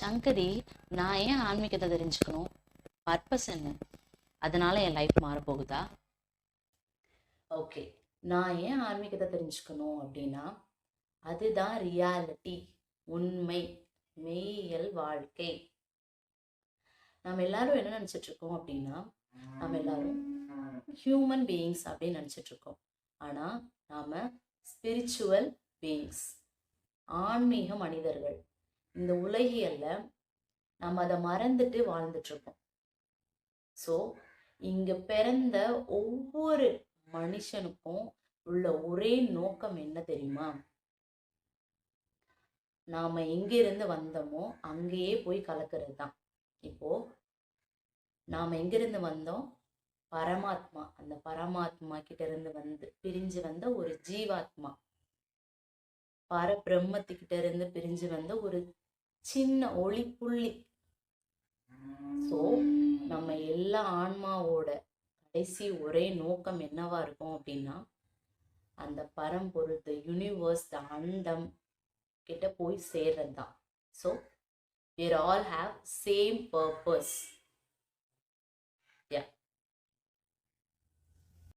சங்கரி நான் ஏன் ஆன்மீகத்தை தெரிஞ்சுக்கணும்? பர்பஸ் என்ன? அதனால என் லைஃப் மாறப்போகுதா? ஓகே நான் ஏன் ஆன்மீகத்தை தெரிஞ்சுக்கணும் அப்படின்னா அதுதான் ரியாலிட்டி உண்மை மெய்யல் வாழ்க்கை. நம்ம எல்லாரும் என்ன நினச்சிட்டு இருக்கோம் அப்படின்னா நம்ம எல்லாரும் ஹியூமன் பீயிங்ஸ் அப்படின்னு நினச்சிட்டு இருக்கோம். ஆனால் நாம் ஸ்பிரிச்சுவல் பீயிங்ஸ் ஆன்மீக மனிதர்கள். இந்த உலகியல்ல நம்ம அதை மறந்துட்டு வாழ்ந்துட்டு இருக்கோம் ஸோ இங்க பிறந்த ஒவ்வொரு மனுஷனுக்கும் உள்ள ஒரே நோக்கம் என்ன தெரியுமா? நாம எங்கிருந்து வந்தோமோ அங்கேயே போய் கலக்கிறது தான் இப்போ நாம எங்கிருந்து வந்தோம்? பரமாத்மா அந்த பரமாத்மா கிட்ட இருந்து வந்து பிரிஞ்சு வந்த ஒரு ஜீவாத்மா. பரபிரம்மத்துக்கிட்ட இருந்து பிரிஞ்சு வந்த ஒரு சின்ன ஒளி புள்ளி ஸோ நம்ம எல்லா ஆன்மாவோட கடைசி ஒரே நோக்கம் என்னவா இருக்கும் அப்படின்னா அந்த பரம்பொருள் த யூனிவர்ஸ் த அண்டம் கிட்ட போய் சேர்றது தான் so where all have same purpose yeah